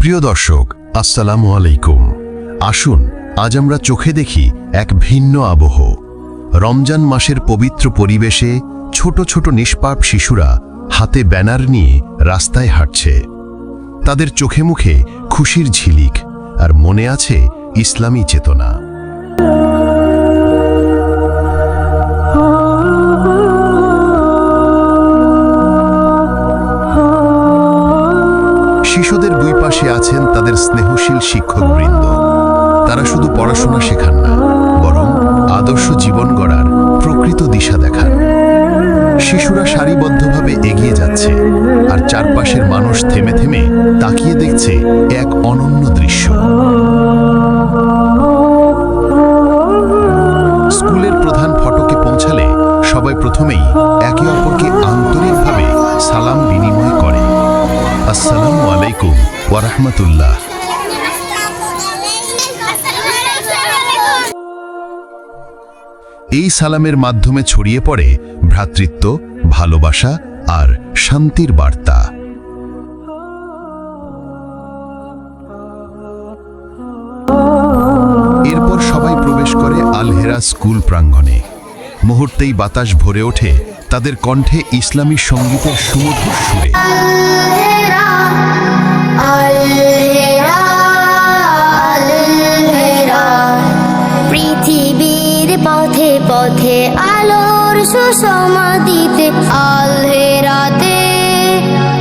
প্রিয় দর্শক, আসসালামু আলাইকুম। আসুন, আজ আমরা চোখে দেখি এক ভিন্ন আবহ। রমজান মাসের পবিত্র পরিবেশে ছোট ছোট নিষ্পাপ শিশুরা হাতে ব্যানার নিয়ে রাস্তায় হাঁটছে। তাদের চোখে মুখে খুশির ঝিলিক আর মনে আছে ইসলামী চেতনা। শিশুদের দুই পাশে আছেন তাদের স্নেহশীল শিক্ষকবৃন্দ। তারা শুধু পড়াশোনা শেখান না, বরং আদর্শ জীবন গড়ার প্রকৃত দিশা দেখান শিশুরা সারিবদ্ধভাবে এগিয়ে যাচ্ছে, আর চারপাশের মানুষ থেমে থেমে তাকিয়ে দেখছে এক অনন্য দৃশ্য। স্কুলের প্রধান ফটকে পৌঁছালে সবাই প্রথমেই একে অপরকে আন্তরিকভাবে আসসালামু আলাইকুম এই সালামের মাধ্যমে ছড়িয়ে পড়ে ভ্রাতৃত্ব, ভালোবাসা আর শান্তির বার্তা। এরপর সবাই প্রবেশ করে আলহেরা স্কুল প্রাঙ্গণে। মুহূর্তেই বাতাস ভরে ওঠে তাদের কণ্ঠে ইসলামী সঙ্গীতের সুমধুর সুরে। পৃথিবীর পথে পথে আলোর সুষমা দিতে আলহেরাতে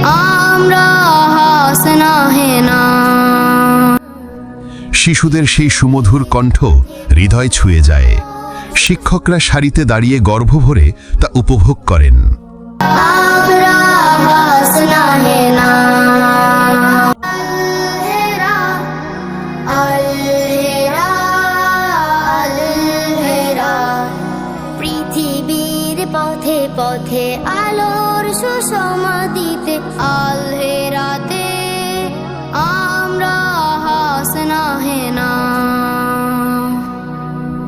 আমরা হাসনা হেনা শিশুদের সেই সুমধুর কণ্ঠ হৃদয় ছুঁয়ে যায়। শিক্ষকরা সারিতে দাঁড়িয়ে গর্ভ ভরে তা উপভোগ করেন। আমরা হাসনা হেনা পথে আলোর সুষমা দিতে আলহেরাতে আমরা হাসনা হেনা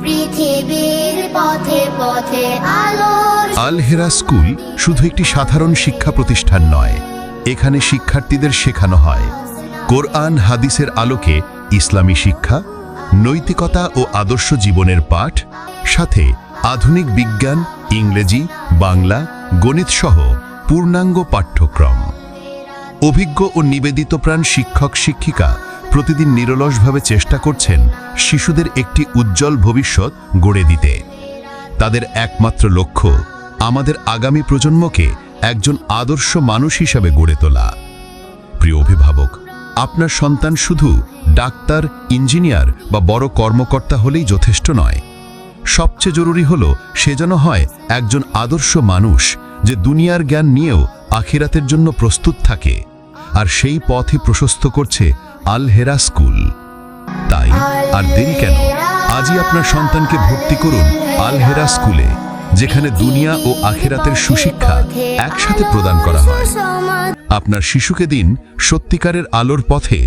পৃথিবীর পথে পথে আলোর আলহেরা স্কুল শুধু একটি সাধারণ শিক্ষা প্রতিষ্ঠান নয়, এখানে শিক্ষার্থীদের শেখানো হয়। কোরআন হাদিসের আলোকে ইসলামী শিক্ষা, নৈতিকতা ও আদর্শ জীবনের পাঠ, সাথে আধুনিক বিজ্ঞান ইংরেজি, বাংলা গণিত সহ পূর্ণাঙ্গ পাঠ্যক্রম। অভিজ্ঞ ও নিবেদিতপ্রাণ শিক্ষক শিক্ষিকা প্রতিদিন নিরলসভাবে চেষ্টা করছেন শিশুদের একটি উজ্জ্বল ভবিষ্যৎ গড়ে দিতে। তাদের একমাত্র লক্ষ্য, আমাদের আগামী প্রজন্মকে একজন আদর্শ মানুষ হিসাবে গড়ে তোলা। প্রিয় অভিভাবক, আপনার সন্তান শুধু ডাক্তার, ইঞ্জিনিয়ার বা বড় কর্মকর্তা হলেই যথেষ্ট নয়। সবচেয়ে জরুরি হল সে যেন হয় একজন আদর্শ মানুষ যে দুনিয়ার জ্ঞান নিয়েও আখিরাতের জন্য প্রস্তুত থাকে। আর সেই পথই প্রশস্ত করছে আল হেরা স্কুল। তাই, আর দেরি কেন? আজই আপনার সন্তানকে ভর্তি করুন আল হেরা স্কুলে, যেখানে দুনিয়া ও আখেরাতের সুশিক্ষা একসাথে প্রদান করা হয়। আপনার শিশুকে দিন সত্যিকারের আলোর পথে